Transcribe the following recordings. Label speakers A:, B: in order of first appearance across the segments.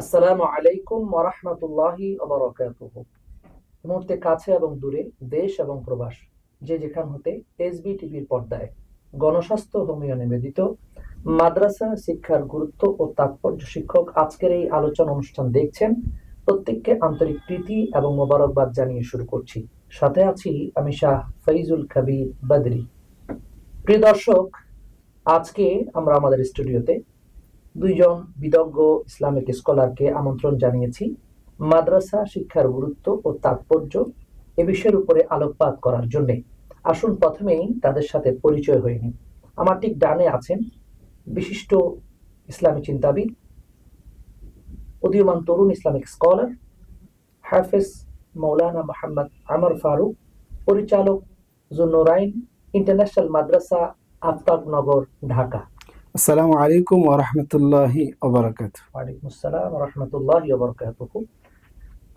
A: আসসালামু আলাইকুম ওরহমতুল্লাহি মুহূর্তে কাছে এবং দূরে দেশ এবং প্রবাস, যে যেখান হতে এসবি টিভির পর্দায় গণস্বাস্থ্য হোমিও নিবেদিত, মাদ্রাসা শিক্ষার গুরুত্ব ও তাৎপর্য শিক্ষক আজকের এই আলোচনা অনুষ্ঠান দেখছেন। প্রত্যেককে আন্তরিক প্রীতি এবং মোবারকবাদ জানিয়ে শুরু করছি। সাথে আছি আমি শাহ ফৈজুল কবির বদরি। প্রিয় দর্শক, আজকে আমরা আমাদের স্টুডিওতে দুইজন বিদজ্ঞ ইসলামিক স্কলারকে আমন্ত্রণ জানিয়েছি। মাদ্রাসা শিক্ষার গুরুত্ব ও তাৎপর্য এ বিষয়ের উপরে আলোকপাত করার জন্য। আসুন প্রথমেই তাদের সাথে পরিচয় হয়নি আমার ঠিক ডানে আছেন বিশিষ্ট ইসলামী চিন্তাবিদ, উদীয়মান তরুণ ইসলামিক স্কলার, হাফেজ মৌলানা মোহাম্মদ আমর ফারুক, পরিচালক জুন্নুরাইন ইন্টারন্যাশনাল মাদ্রাসা আফতাবনগর, ঢাকা।
B: আসসালামু আলাইকুম ওরহমতুল্লাহি ওবরাকাত
A: ওয়ালাইকুম আসসালাম রহমতুল্লাহ বরকাতুহু।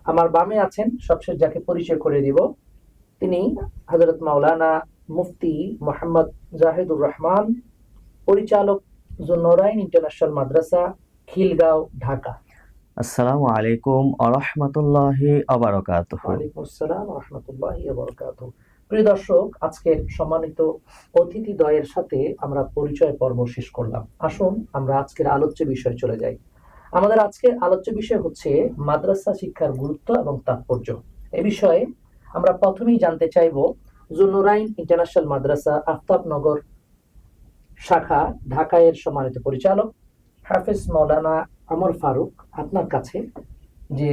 A: আমার বামে আছেন সবশেষ যাকে পরিচয় করে দিব তিনি হযরত মাওলানা মুফতি মোহাম্মদ জাহিদুর রহমান পরিচালক জুন্নরাইন ইন্টারন্যাশনাল মাদ্রাসা খিলগাঁও ঢাকা।
C: আসসালামু আলাইকুম আরহামতুল্লাহি আবারকাতুহ
A: ওয়ালাইকুম আসসালাম রহমতুল্লাহ বরকাতুহু। প্রিয় দর্শক, আজকের সম্মানিত অতিথি দ্বয়ের সাথে আমরা পরিচয় পর্ব শেষ করলাম। আসুন, আমরা আজকের আলোচ্য বিষয়ে চলে যাই। আমাদের আজকের আলোচ্য বিষয় হচ্ছে মাদ্রাসা শিক্ষার গুরুত্ব এবং তাৎপর্য। এ বিষয়ে আমরা প্রথমেই জানতে চাইব জুনুরাইন ইন্টারন্যাশনাল মাদ্রাসা আফতাবনগর শাখা ঢাকায়ের সম্মানিত পরিচালক হাফেজ মৌলানা আমর ফারুক আপনার কাছে যে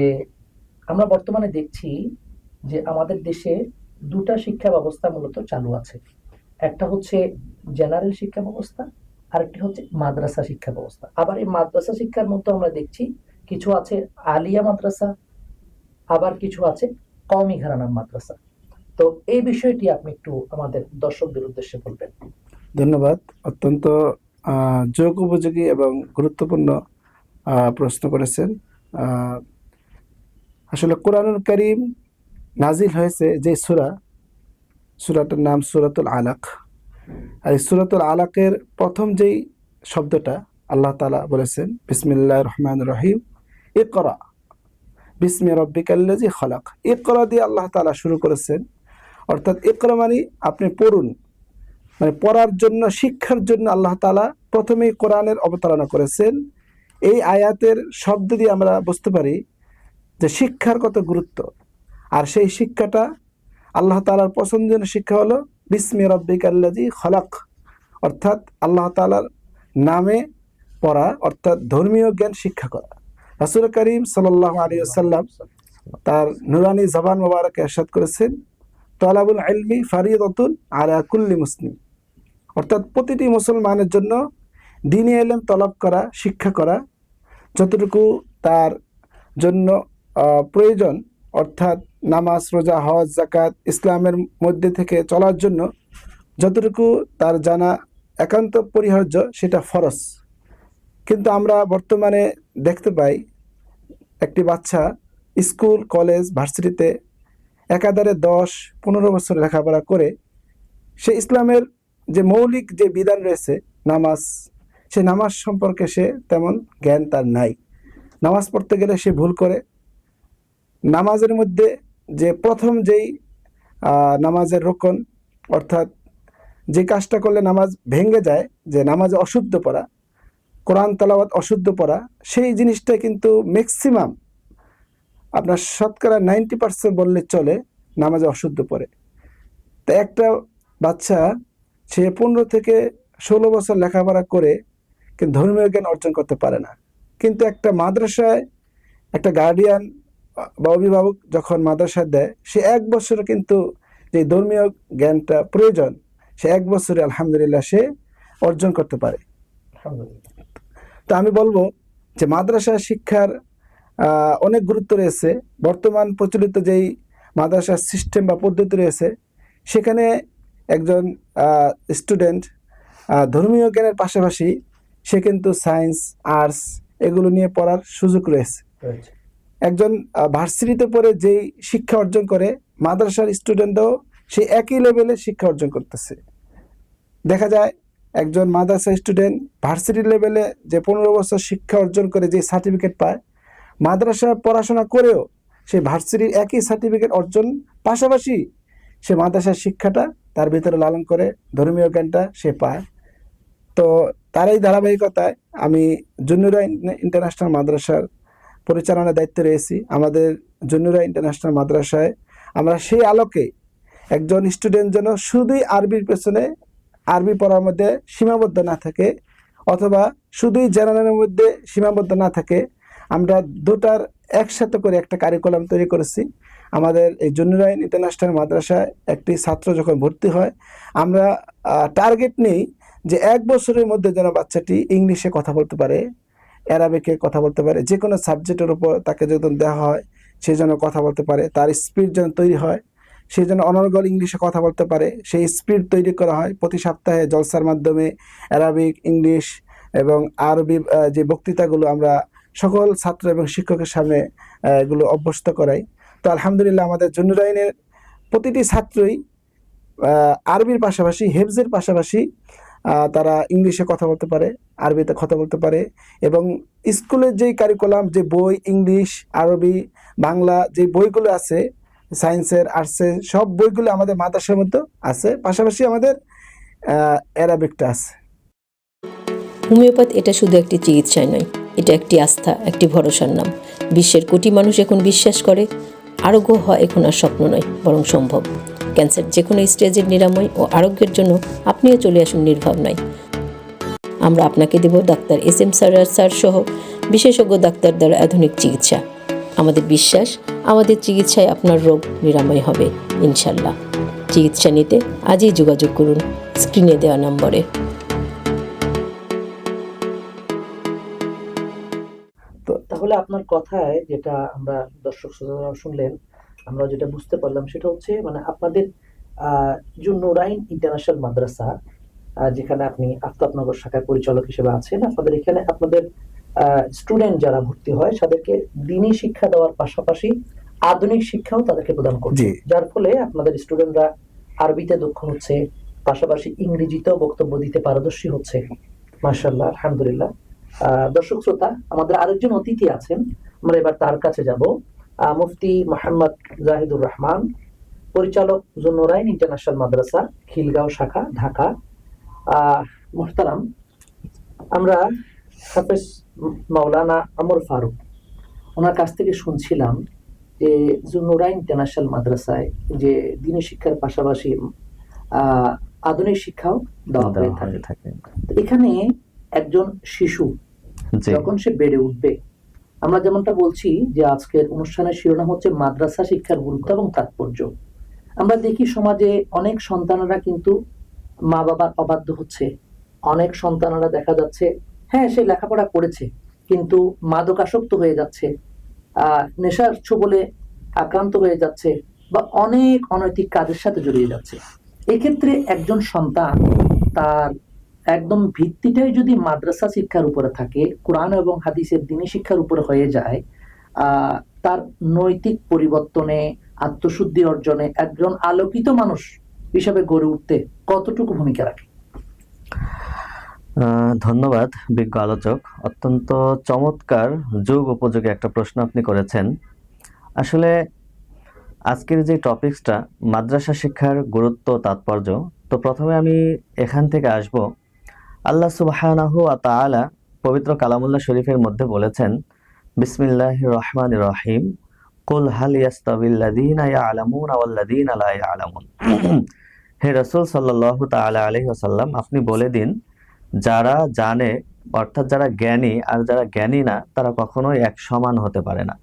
A: আমরা বর্তমানে দেখছি যে আমাদের দেশে দুটা শিক্ষা ব্যবস্থা মূলত চালু আছে। একটা হচ্ছে জেনারেল শিক্ষা ব্যবস্থা, আরেকটি হচ্ছে মাদ্রাসা শিক্ষা ব্যবস্থা। আবার এই মাদ্রাসা শিক্ষার মধ্যে আমরা দেখছি কিছু আছে আলিয়া মাদ্রাসা, আবার কিছু আছে কওমি ঘরানার মাদ্রাসা। তো এই বিষয়টি আপনি একটু আমাদের দর্শকদের উদ্দেশ্যে বলবেন।
B: ধন্যবাদ। অত্যন্ত যোগ উপযোগী এবং গুরুত্বপূর্ণ প্রশ্ন করেছেন। আসলে কোরআনুল করিম নাজিল হয়েছে যে সুরা, সুরাটার নাম সুরাতুল আলাক। আর এই সুরাতুল আলাকের প্রথম যেই শব্দটা আল্লাহ তালা বলেছেন বিসমিল্লাহ রহমান রহিম, ইকরা, বিসমি রব্বিকাল্লাজি খলাক। করা দিয়ে আল্লাহ তালা শুরু করেছেন। অর্থাৎ ইকরা মানে আপনি পড়ুন মানে পড়ার জন্য, শিক্ষার জন্য আল্লাহ তালা প্রথমেই কোরআনের অবতারণা করেছেন। এই আয়াতের শব্দ দিয়ে আমরা বুঝতে পারি যে শিক্ষার কত গুরুত্ব। আর সেই শিক্ষাটা আল্লাহ তালার পছন্দনীয় শিক্ষা হলো, বিসমি রব্বিক আল্লাজি খলাক। অর্থাৎ আল্লাহ তালার নামে পড়া, অর্থাৎ ধর্মীয় জ্ঞান শিক্ষা করা। রাসুল করিম সাল্লাহ আলী আসাল্লাম তার নুরানি জবান মোবারক এরশাদ করেছেন, তলাবুল আলমি আলা কুল্লি মুসলিম। অর্থাৎ প্রতিটি মুসলমানের জন্য দিনী এলেম তলব করা, শিক্ষা করা, যতটুকু তার জন্য প্রয়োজন, অর্থাৎ নামাজ, রোজা, হজ জাকাত ইসলামের মধ্যে থেকে চলার জন্য যতটুকু তার জানা একান্ত পরিহার্য সেটা ফরজ। কিন্তু আমরা বর্তমানে দেখতে পাই একটি বাচ্চা স্কুল, কলেজ, ভার্সিটিতে একাধারে দশ, পনেরো বছর লেখাপড়া করে সে ইসলামের যে মৌলিক যে বিধান রয়েছে, নামাজ, সে নামাজ সম্পর্কে সে তেমন জ্ঞান তার নাই। নামাজ পড়তে গেলে সে ভুল করে। নামাজের মধ্যে যে প্রথম যেই নামাজের রোকন, অর্থাৎ যে কাজটা করলে নামাজ ভেঙে যায়, যে নামাজে অশুদ্ধ পড়া, কোরআন তালাওয়াত অশুদ্ধ পড়া, সেই জিনিসটা কিন্তু ম্যাক্সিমাম আপনার শতকরা নাইনটি পার্সেন্ট বললে চলে নামাজে অশুদ্ধ পড়ে। তা একটা বাচ্চা, সে পনেরো থেকে ষোলো বছর লেখাপড়া করে কিন্তু ধর্মীয় জ্ঞান অর্জন করতে পারে না। কিন্তু একটা মাদ্রাসায় একটা গার্ডিয়ান বা অভিভাবক যখন মাদ্রাসা দেয় সে এক বছরে কিন্তু যে ধর্মীয় জ্ঞানটা প্রয়োজন সে এক বছরে আলহামদুলিল্লাহ সে অর্জন করতে পারে। তো আমি বলব যে মাদ্রাসা শিক্ষার অনেক গুরুত্ব রয়েছে। বর্তমান প্রচলিত যেই মাদ্রাসার সিস্টেম বা পদ্ধতি রয়েছে সেখানে একজন স্টুডেন্ট ধর্মীয় জ্ঞানের পাশাপাশি সে কিন্তু সায়েন্স আর্টস এগুলো নিয়ে পড়ার সুযোগ রয়েছে। একজন ভার্সিটিতে পড়ে যেই শিক্ষা অর্জন করে, মাদ্রাসার স্টুডেন্টও সেই একই লেভেলে শিক্ষা অর্জন করতেছে। দেখা যায়, একজন মাদ্রাসা স্টুডেন্ট ভার্সিটি লেভেলে যে পনেরো বছর শিক্ষা অর্জন করে যে সার্টিফিকেট পায় মাদ্রাসায় পড়াশোনা করেও সে ভার্সিটির একই সার্টিফিকেট অর্জন পাশাপাশি সে মাদ্রাসার শিক্ষাটা তার ভিতরে লালন করে, ধর্মীয় জ্ঞানটা সে পায়। তো তার এই ধারাবাহিকতায় আমি জুনুরা ইন্টারন্যাশনাল মাদ্রাসার পরিচালনার দায়িত্বে রয়েছি। আমাদের জুনুরা ইন্টারন্যাশনাল মাদ্রাসায় আমরা সেই আলোকে একজন স্টুডেন্ট যেন শুধুই আরবির পেছনে, আরবি পড়ার মধ্যে সীমাবদ্ধ না থাকে অথবা শুধুই জেনারেলের মধ্যে সীমাবদ্ধ না থাকে, আমরা দুটার একসাথে করে একটা কারিকুলাম তৈরি করেছি। আমাদের এই জুনুরাইন ইন্টারন্যাশনাল মাদ্রাসায় একটি ছাত্র যখন ভর্তি হয়, আমরা টার্গেট নেই যে এক বছরের মধ্যে যেন বাচ্চাটি ইংলিশে কথা বলতে পারে। অ্যারাবিকে কথা বলতে পারে। যে কোনো সাবজেক্টের উপর তাকে যখন দেওয়া হয়, সে যেন কথা বলতে পারে। তার স্পিড যেন তৈরি হয়, সে যেন অনর্গল ইংলিশে কথা বলতে পারে। সেই স্পিড তৈরি করা হয়। প্রতি সপ্তাহে জলসার মাধ্যমে অ্যারাবিক ইংলিশ এবং আরবি যে বক্তৃতাগুলো আমরা সকল ছাত্র এবং শিক্ষকের সামনে এগুলো অভ্যস্ত করাই। তো আলহামদুলিল্লাহ আমাদের জুনুরাইনের প্রতিটি ছাত্রই আরবির পাশাপাশি, হেফজের পাশাপাশি তারা ইংলিশে কথা বলতে পারে, আরবিতে কথা বলতে পারে এবং স্কুলের যেই কারিকুলাম যে বই, ইংলিশ, আরবি, বাংলা যে বইগুলো আছে সায়েন্সের আর্টসের সব বইগুলো আমাদের মাদ্রাসার মধ্যে আছে। পাশাপাশি আমাদের অ্যারাবিকটা আছে।
D: হোমিওপ্যাথ এটা শুধু একটি চিকিৎসায় নয়, এটা একটি আস্থা, একটি ভরসার নাম। বিশ্বের কোটি মানুষ এখন বিশ্বাস করে, আরোগ্য হওয়া এখন আর স্বপ্ন নয়, বরং সম্ভব। ক্যান্সার যে কোনো স্টেজের নিরাময় ও আরোগ্যের জন্য আপনিও চলে আসুন নির্ভাবনায়। আমরা আপনাকে দেব doctor S M sir sir সহ বিশেষজ্ঞ ডাক্তার দ্বারা আধুনিক চিকিৎসা। আমাদের বিশ্বাস, আমাদের চিকিৎসায় আপনার রোগ নিরাময় হবে, ইনশাল্লাহ। চিকিৎসা নিতে আজই যোগাযোগ করুন স্ক্রিনে দেওয়া নম্বরে।
A: তাহলে আপনার কথায় যেটা আমরা দর্শক শুনলেন আমরা যেটা বুঝতে পারলাম সেটা হচ্ছে মানে আপনাদের জুন্নুরাইন ইন্টারন্যাশনাল মাদ্রাসা যেখানে আপনি আফতাবনগর শাখার পরিচালক হিসেবে আছেন। আপনাদের এখানে আপনাদের স্টুডেন্ট যারা ভর্তি হয় তাদেরকে দিনী শিক্ষা দেওয়ার পাশাপাশি আধুনিক শিক্ষাও তাদেরকে প্রদান করছে। যার ফলে আপনাদের স্টুডেন্টরা আরবিতে দক্ষ হচ্ছে পাশাপাশি ইংরেজিতেও বক্তব্য দিতে পারদর্শী হচ্ছে। মাশাল্লাহ আলহামদুলিল্লাহ। আহ, দর্শক শ্রোতা আমাদের আরেকজন অতিথি আছেন আমরা এবার তার কাছে যাব। মুফতি মোহাম্মদ জাহিদুর রহমান পরিচালক জুনুরাইন ইন্টারন্যাশনাল মাদ্রাসা খিলগাঁও শাখা ঢাকা। মোহতারাম আমরা হাফেজ মাওলানা আমর ফারুক ওনার কাছ থেকে শুনছিলাম যে জুন্নুরাইন ইন্টারন্যাশনাল মাদ্রাসায় যে দিনী শিক্ষার পাশাপাশি আহ, আধুনিক শিক্ষাও দেওয়া হয়ে থাকে। এখানে একজন শিশু যখন সে বেড়ে উঠবে আমরা যেমনটা বলছি যে আজকের অনুষ্ঠানের শিরোনাম হচ্ছে মাদ্রাসা শিক্ষার গুরুত্ব এবং তাৎপর্য। আমরা দেখি সমাজে অনেক সন্তানেরা কিন্তু মা বাবার অবাধ্য হচ্ছে। অনেক সন্তানেরা দেখা যাচ্ছে হ্যাঁ সে লেখাপড়া করেছে, কিন্তু মাদকাসক্ত হয়ে যাচ্ছে নেশার ছোবলে আক্রান্ত হয়ে যাচ্ছে বা অনেক অনৈতিক কাজের সাথে জড়িয়ে যাচ্ছে। এক্ষেত্রে একজন সন্তান তার একদম ভিত্তিটাই যদি মাদ্রাসা শিক্ষার উপরে থাকে, কোরআন এবং হাদিসের দিনী শিক্ষার উপরে হয়ে যায় তার নৈতিক পরিবর্তনে, আত্মশুদ্ধি অর্জনে একজন আলোকিত মানুষ হিসাবে গড়ে উঠতে কতটুকু ভূমিকা রাখে?
C: ধন্যবাদ, বিজ্ঞ আলোচক। অত্যন্ত চমৎকার যুগ উপযোগী একটা প্রশ্ন আপনি করেছেন। আসলে আজকের যে টপিকসটা মাদ্রাসা শিক্ষার গুরুত্ব, তাৎপর্য, তো প্রথমে আমি এখান থেকে আসব আল্লাহ সুবহানাহু ওয়া পবিত্র কালামুল্লাহ শরীফের মধ্যে বলেছেন বিসমিল্লাহির রহমানির রহিম। কুল হাল ইয়াস্তাবিল্লাযীনা ইয়ালামুনা ওয়াল্লাযীনা লা ইয়ালামুন। হে রাসূল আপনি বলে দিন যারা জানে অর্থাৎ যারা জ্ঞানী আর যারা জ্ঞানী না তারা কখনোই এক সমান হতে পারে না।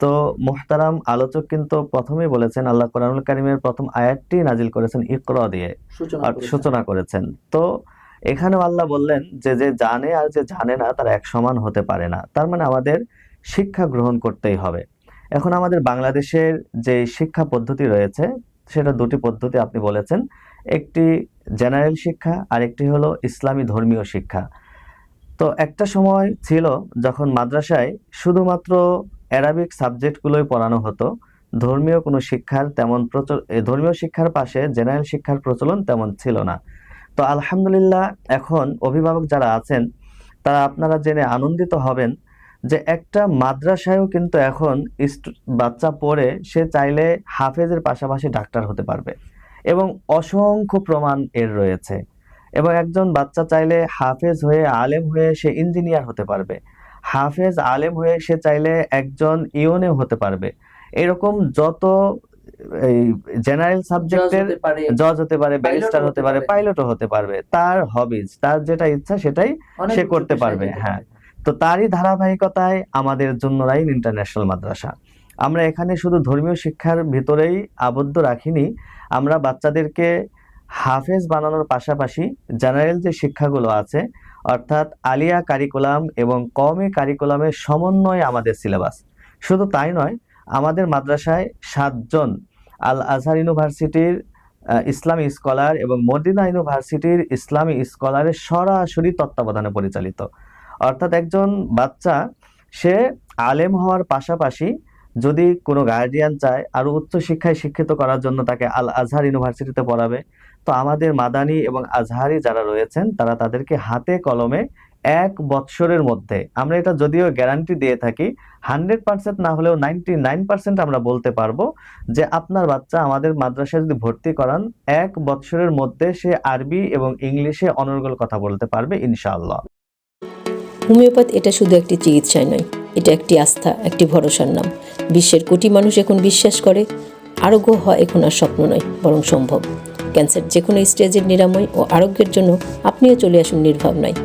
C: তো মুহতারাম আলোচক কিন্তু প্রথমেই বলেছেন আল্লাহ কোরআনুল কারিমের প্রথম আয়াতটি নাজিল করেছেন ইকরা দিয়ে।
A: সূচনা করেছেন।
C: তো এখানেও আল্লাহ বললেন যে যে জানে আর যে জানে না, তারা এক সমান হতে পারে না। তার মানে আমাদের শিক্ষা গ্রহণ করতেই হবে। এখন আমাদের বাংলাদেশের যে শিক্ষা পদ্ধতি রয়েছে, সেটা দুটি পদ্ধতি আপনি বলেছেন। একটি জেনারেল শিক্ষা আর একটি হলো ইসলামী ধর্মীয় শিক্ষা। তো একটা সময় ছিল যখন মাদ্রাসায় শুধুমাত্র অ্যারাবিক সাবজেক্টগুলোই পড়ানো হতো, ধর্মীয় কোনো শিক্ষার তেমন প্রচল ধর্মীয় শিক্ষার পাশে জেনারেল শিক্ষার প্রচলন তেমন ছিল না। তো আলহামদুলিল্লাহ এখন অভিভাবক যারা আছেন, তারা আপনারা জেনে আনন্দিত হবেন যে একটা মাদ্রাসায়ও কিন্তু এখন বাচ্চা পড়ে সে চাইলে হাফেজের পাশাপাশি ডাক্তার হতে পারবে এবং অসংখ্য প্রমাণ এর রয়েছে এবং একজন বাচ্চা চাইলে হাফেজ হয়ে আলেম হয়ে সে ইঞ্জিনিয়ার হতে পারবে, হাফেজ আলেম হয়ে সে চাইলে একজন ইউনেও হতে পারবে। এরকম যত এই জেনারেল সাবজেক্টের জজ হতে পারে ব্যারিস্টার
A: হতে
C: পারে। পাইলটও হতে পারবে তার হবিজ তার যেটা ইচ্ছা সেটাই সে করতে পারবে, হ্যাঁ। তো তারই ধারাবাহিকতায় আমাদের জন্যরাইন ইন্টারন্যাশনাল মাদ্রাসা আমরা এখানে শুধু ধর্মীয় শিক্ষার ভিতরেই আবদ্ধ রাখিনি আমরা বাচ্চাদেরকে হাফেজ বানানোর পাশাপাশি জেনারেল যে শিক্ষাগুলো আছে অর্থাৎ আলিয়া কারিকুলাম এবং কমে কারিকুলামের সমন্বয়ে আমাদের সিলেবাস শুধু তাই নয় আমাদের মাদ্রাসায় সাতজন আল আজহার ইউনিভার্সিটির ইসলামী স্কলার এবং মদিনা ইউনিভার্সিটির ইসলামী স্কলারের সরাসরি তত্ত্বাবধানে পরিচালিত। অর্থাৎ একজন বাচ্চা, সে আলেম হওয়ার পাশাপাশি যদি কোনো গার্ডিয়ান চায়, আরও উচ্চ শিক্ষায় শিক্ষিত করার জন্য তাকে আল আজহার ইউনিভার্সিটিতে পড়াবে, তো আমাদের মাদানি এবং আজহারি যারা রয়েছেন, তারা তাদেরকে হাতে কলমে এক বৎসরের মধ্যে। আমরা এটা যদিও গ্যারান্টি দিয়ে থাকি হান্ড্রেড পার্সেন্ট না হলেও নাইনটি নাইন পার্সেন্ট আমরা বলতে পারব যে আপনার বাচ্চা আমাদের মাদ্রাসায় যদি ভর্তি করান, এক বৎসরের মধ্যে সে আরবি এবং ইংলিশে অনর্গল কথা বলতে পারবে, ইনশাআল্লাহ।
D: হোমিওপ্যাথ এটা শুধু একটি চিকিৎসায় নয়, এটা একটি আস্থা, একটি ভরসার নাম। বিশ্বের কোটি মানুষ এখন বিশ্বাস করে, আরোগ্য হওয়া এখন আর স্বপ্ন নয়, বরং সম্ভব। ক্যান্সার যে কোনো স্টেজের নিরাময় ও আরোগ্যের জন্য আপনিও চলে আসুন নির্ভাব নির্ভাবনায়।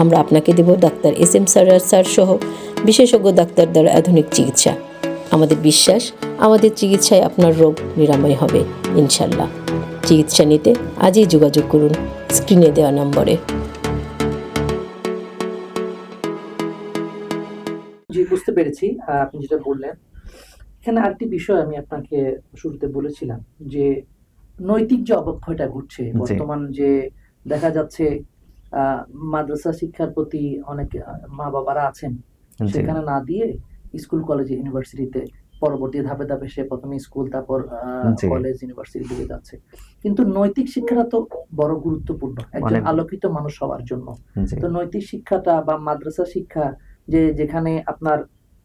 D: আমরা আপনাকে দেব ডাক্তার এস এম সারার স্যার সহ বিশেষজ্ঞ ডাক্তার দ্বারা আধুনিক চিকিৎসা। আমাদের বিশ্বাস আমাদের চিকিৎসায় আপনার রোগ নিরাময় হবে ইনশাল্লাহ। চিকিৎসা নিতে আজই যোগাযোগ করুন স্ক্রিনে দেওয়া নম্বরে।
A: জি বুঝতে পেরেছি আপনি যেটা বললেন। এখানে আরেকটি বিষয় আমি আপনাকে শুরুতে বলেছিলাম যে নৈতিক যে অবক্ষয়টা ঘটছে বর্তমান যে দেখা যাচ্ছে মাদ্রাসা শিক্ষার প্রতি অনেক মা বাবারা আছেন সেখানে না দিয়ে স্কুল কলেজ ইউনিভার্সিটিতে পরবর্তী ধাপে ধাপে সে প্রথমে স্কুল তারপর। কলেজ ইউনিভার্সিটি দিকে যাচ্ছে। কিন্তু নৈতিক শিক্ষাটা তো বড় গুরুত্বপূর্ণ একজন আলোকিত মানুষ হওয়ার জন্য। তো নৈতিক শিক্ষাটা বা মাদ্রাসা শিক্ষা যে যেখানে আপনার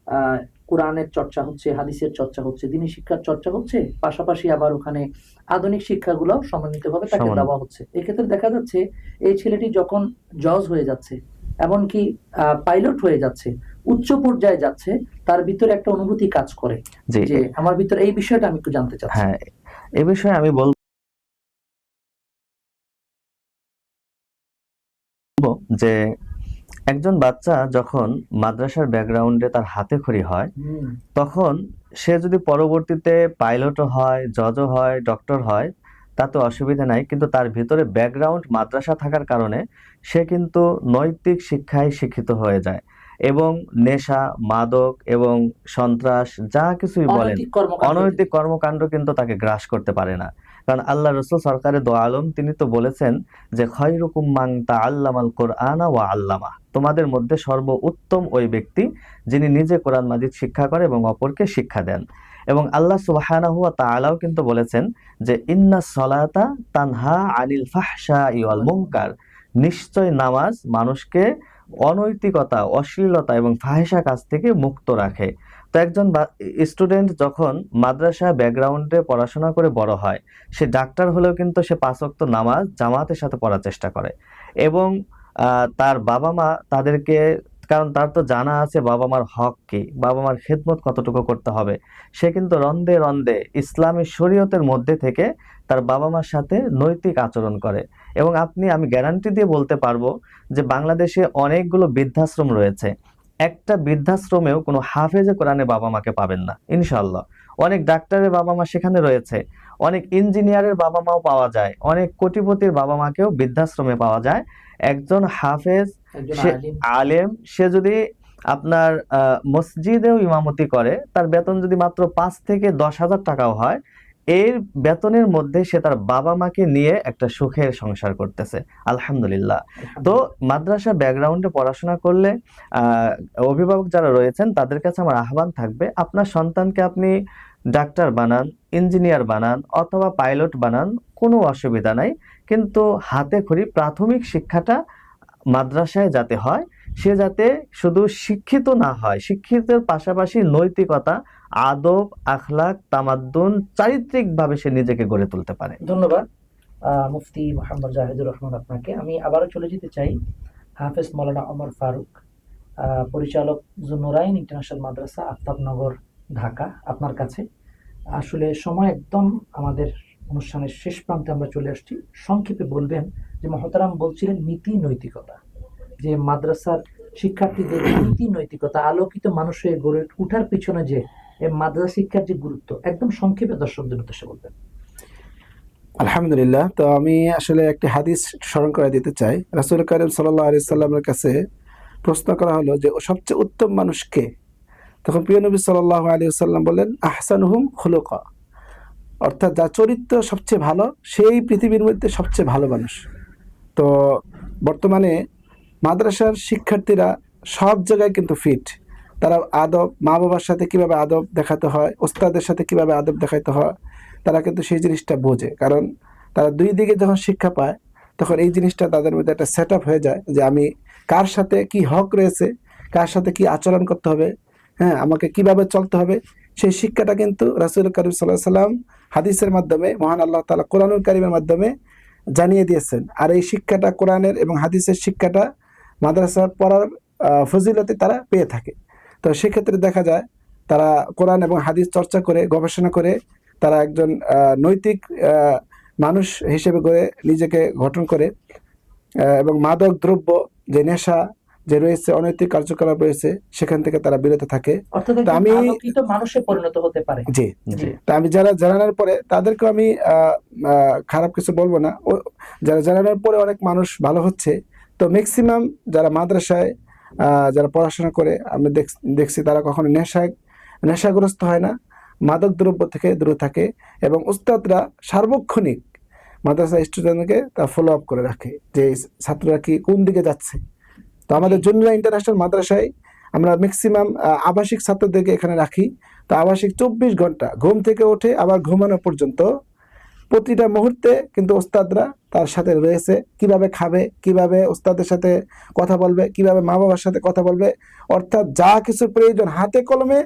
A: আহ, কোরআনের চর্চা হচ্ছে হাদিসের চর্চা হচ্ছে দিনী শিক্ষার চর্চা হচ্ছে পাশাপাশি আবার ওখানে আধুনিক শিক্ষাগুলো সমন্বিতভাবে তাকে
C: সমান-
A: দেওয়া হচ্ছে। এক্ষেত্রে দেখা যাচ্ছে এই ছেলেটি যখন জজ হয়ে যাচ্ছে এমনকি পাইলট হয়ে যাচ্ছে উচ্চ পর্যায়ে যাচ্ছে তার ভিতরে একটা অনুভূতি কাজ করে যে আমার ভিতরে এই বিষয়টা আমি একটু জানতে চাচ্ছি।
C: হ্যাঁ এ বিষয়ে আমি বলব যে একজন বাচ্চা যখন মাদ্রাসার ব্যাকগ্রাউন্ডে তার হাতে খড়ি হয় তখন সে যদি পরবর্তীতে পাইলটও হয় জজও হয় ডক্টর হয় তাতে অসুবিধা নাই। কিন্তু তার ভিতরে ব্যাকগ্রাউন্ড মাদ্রাসা থাকার কারণে সে কিন্তু নৈতিক শিক্ষায় শিক্ষিত হয়ে যায় এবং নেশা মাদক এবং সন্ত্রাস যা কিছুই বলেন
A: অনৈতিক কর্মকাণ্ড
C: কিন্তু তাকে গ্রাস করতে পারে না। কারণ আল্লাহ রসুল সরকারের দো আলম, তিনি তো বলেছেন যে, খয়রুকুম মান তাআল্লামাল কোরআনা ওয়া আল্লামা তোমাদের মধ্যে সর্ব উত্তম ওই ব্যক্তি যিনি নিজে কোরআন মাজিদ শিক্ষা করে এবং অপরকে শিক্ষা দেন। এবং আল্লাহ সুবহানাহু ওয়া তাআলাও কিন্তু বলেছেন যে, ইন্না সলাতা তানহা আনিল ফাহসা ওয়াল মুনকার। নিশ্চয় নামাজ মানুষকে অনৈতিকতা, অশ্লীলতা এবং ফাহেসা কাজ থেকে মুক্ত রাখে। তো একজন স্টুডেন্ট যখন মাদ্রাসা ব্যাকগ্রাউন্ডে পড়াশোনা করে বড় হয়, সে ডাক্তার হলেও কিন্তু সে পাঁচ ওয়াক্ত নামাজ জামাতের সাথে পড়ার চেষ্টা করে। এবং তার বাবা মা তাদেরকে, কারণ তার তো জানা আছে বাবা মার হক কি, বাবা মার খেদমত কতটুকু করতে হবে। সে কিন্তু রন্দে রন্দে ইসলামী শরীয়তের মধ্যে থেকে তার বাবা মার সাথে নৈতিক আচরণ করে। এবং আপনি, আমি গ্যারান্টি দিয়ে বলতে পারব যে বাংলাদেশে অনেকগুলো বৃদ্ধাশ্রম রয়েছে। একটা বৃদ্ধাশ্রমেও কোনো হাফেজে কোরআনে বাবা মাকে পাবেন না ইনশাল্লাহ অনেক ডাক্তারের বাবা মা সেখানে রয়েছে অনেক ইঞ্জিনিয়ারের বাবা মাও পাওয়া যায় অনেক কোটিপতির বাবা মাকেও বৃদ্ধাশ্রমে পাওয়া যায়। একজন হাফেজ
A: আলেম
C: সে যদি আপনার আহ, মসজিদেও ইমামতি করে তার বেতন যদি মাত্র পাঁচ থেকে দশ হাজার টাকাও হয় এর বেতনের মধ্যে সে তার বাবা মাকে নিয়ে একটা সুখের সংসার করতেছে। আলহামদুলিল্লাহ। তো মাদ্রাসা ব্যাকগ্রাউন্ডে পড়াশোনা করলে অভিভাবক যারা রয়েছেন তাদের কাছে আমার আহ্বান থাকবে আপনার সন্তানকে আপনি ডাক্তার বানান ইঞ্জিনিয়ার বানান অথবা পাইলট বানান কোনো অসুবিধা নাই। কিন্তু হাতে খড়ি প্রাথমিক শিক্ষাটা মাদ্রাসায় যাতে হয় সে যাতে শুধু শিক্ষিত না হয়, শিক্ষিতের পাশাপাশি নৈতিকতা, আদব, আখলাক, তামাদ্দুন চারিত্রিকভাবে সে নিজেকে গড়ে তুলতে পারে।
A: ধন্যবাদ। মুফতি মোহাম্মদ জাহিদুর রহমান আপনাকে। আমি আবারও চলে যেতে চাই হাফেজ মৌলানা ওমর ফারুক পরিচালক জুনুরাইন ইন্টারন্যাশনাল মাদ্রাসা, আফতাবনগর, ঢাকা, আপনার কাছে। আসলে সময় একদম আমাদের অনুষ্ঠানের শেষ প্রান্তে আমরা চলে আসছি। সংক্ষেপে বলবেন যে মহতারাম বলছিলেন নীতি নৈতিকতা। যে মাদ্রাসার শিক্ষার্থীদের নীতি নৈতিকতা আলোকিত মানুষ হয়ে গড়ে উঠার পিছনে যে মাদ্রাসা শিক্ষার যে গুরুত্ব, একদম সংক্ষেপে দর্শকদের উদ্দেশ্যে বলবেন।
B: আলহামদুলিল্লাহ, তো আমি আসলে একটি হাদিস স্মরণ করে দিতে চাই। রাসুল করিম সাল্লাহ আলি সাল্লামের কাছে প্রশ্ন করা হলো যে সবচেয়ে উত্তম মানুষকে তখন প্রিয় নবী সাল্লাহ আলী সাল্লাম বললেন, আহসানুহুম খুলুকা। অর্থাৎ যা চরিত্র সবচেয়ে ভালো, সেই পৃথিবীর মধ্যে সবচেয়ে ভালো মানুষ। তো বর্তমানে মাদ্রাসার শিক্ষার্থীরা সব জায়গায় কিন্তু ফিট তারা আদব মা বাবার সাথে কীভাবে আদব দেখাতে হয়, ওস্তাদের সাথে কীভাবে আদব দেখাতে হয়, তারা কিন্তু সেই জিনিসটা বোঝে। কারণ তারা দুই দিকে যখন শিক্ষা পায়, তখন এই জিনিসটা তাদের মধ্যে একটা সেট হয়ে যায় যে আমি কার সাথে কি হক রয়েছে, কার সাথে কি আচরণ করতে হবে হ্যাঁ আমাকে কীভাবে চলতে হবে, সেই শিক্ষাটা কিন্তু রাসুল করিম সাল্লাহ সাল্লাম হাদিসের মাধ্যমে মহান আল্লাহ তালা কোরআনুল কারিমের মাধ্যমে জানিয়ে দিয়েছেন। আর এই শিক্ষাটা কোরআনের এবং হাদিসের শিক্ষাটা মাদ্রাসা পড়ার ফজিলতে তারা পেয়ে থাকে। তো সেক্ষেত্রে দেখা যায় তারা কোরআন এবং হাদিস চর্চা করে গবেষণা করে তারা একজন নৈতিক মানুষ হিসেবে করে নিজেকে গঠন করে এবং মাদক দ্রব্য যে নেশা যে রয়েছে অনৈতিক কার্যকলাপ রয়েছে সেখান থেকে তারা বিরত থাকে। আমি-
A: মানুষে পরিণত হতে পারে।
B: জি তা আমি যারা জানানোর পরে তাদেরকে আমি আহ, আহ, খারাপ কিছু বলব না। যারা জানানোর পরে অনেক মানুষ ভালো হচ্ছে তো ম্যাক্সিমাম যারা মাদ্রাসায় যারা পড়াশোনা করে, আমি দেখ- দেখছি তারা কখনো নেশায়, নেশাগ্রস্ত হয় না। মাদক দ্রব্য থেকে দূরে থাকে এবং উস্তাদরা সার্বক্ষণিক মাদ্রাসা স্টুডেন্টকে তা ফলো আপ করে রাখে যে ছাত্ররা কি কোন দিকে যাচ্ছে। তো আমাদের জুনিয়া ইন্টারন্যাশনাল মাদ্রাসায় আমরা ম্যাক্সিমাম আবাসিক ছাত্রদেরকে এখানে রাখি। তো আবাসিক চব্বিশ ঘণ্টা ঘুম থেকে ওঠে আবার ঘুমানো পর্যন্ত প্রতিটা মুহূর্তে কিন্তু ওস্তাদরা তার সাথে রয়েছে। কীভাবে খাবে কীভাবে ওস্তাদের সাথে কথা বলবে কীভাবে মা বাবার সাথে কথা বলবে। অর্থাৎ যা কিছু প্রয়োজন হাতে কলমে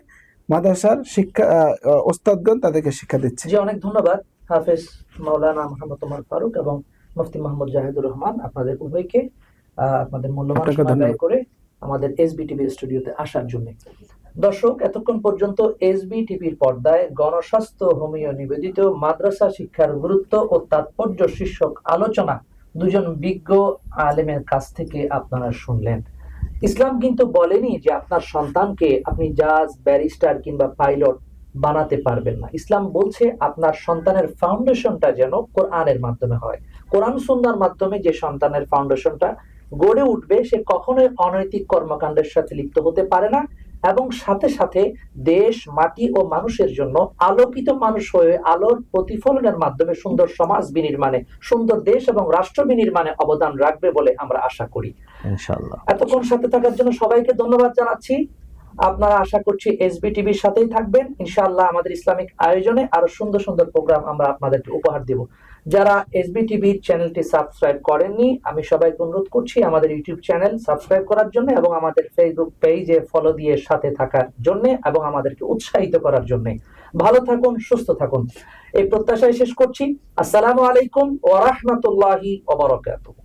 B: মাদ্রাসার শিক্ষা ওস্তাদগণ তাদেরকে শিক্ষা দিচ্ছে।
A: জি অনেক ধন্যবাদ হাফেজ মাওলানা মোহাম্মদ ওমর ফারুক এবং মুফতি মোহাম্মদ জাহিদুর রহমান আপনাদের উভয়কে আহ, আপনাদের মূল্যবান। করে আমাদের এসবি টিভি স্টুডিওতে আসার জন্য। দর্শক, এতক্ষণ পর্যন্ত এসবি টিভির পর্দায় গণস্বাস্থ্য হোমিও নিবেদিত মাদ্রাসা শিক্ষার গুরুত্ব ও তাৎপর্য শীর্ষক আলোচনা দুজন বিজ্ঞ আলেমের কাছ থেকে আপনারা শুনলেন। ইসলাম কিন্তু বলেনি যে আপনার সন্তানকে আপনি জাজ, ব্যারিস্টার কিংবা পাইলট বানাতে পারবেন না। ইসলাম বলছে আপনার সন্তানের ফাউন্ডেশনটা যেন কোরআনের মাধ্যমে হয়। কোরআন সুন্নার মাধ্যমে যে সন্তানের ফাউন্ডেশনটা গড়ে উঠবে, সে কখনোই অনৈতিক কর্মকাণ্ডের সাথে লিপ্ত হতে পারে না। এবং সাথে সাথে দেশ মাটি ও মানুষের জন্য আলোকিত মানুষ হয়ে আলোর প্রতিফলনের মাধ্যমে সুন্দর সমাজ বিনির্মাণে সুন্দর দেশ এবং রাষ্ট্র বিনির্মাণে অবদান রাখবে বলে আমরা আশা করি। এতক্ষণ সাথে থাকার জন্য সবাইকে ধন্যবাদ জানাচ্ছি। আপনারা আশা করছি এসবি টিভির সাথেই থাকবেন। ইনশাআল্লাহ আমাদের ইসলামিক আয়োজনে আরও সুন্দর সুন্দর প্রোগ্রাম আমরা আপনাদেরকে উপহার দেব। যারা এসবি টিভির চ্যানেলটি সাবস্ক্রাইব করেননি, আমি সবাইকে অনুরোধ করছি আমাদের ইউটিউব চ্যানেল সাবস্ক্রাইব করার জন্য এবং আমাদের ফেসবুক পেজে ফলো দিয়ে সাথে থাকার জন্য এবং আমাদেরকে উৎসাহিত করার জন্য। ভালো থাকুন, সুস্থ থাকুন। এই প্রত্যাশায় শেষ করছি। আসসালামু আলাইকুম ওয়া রাহমাতুল্লাহি ওয়া বারাকাতুহু।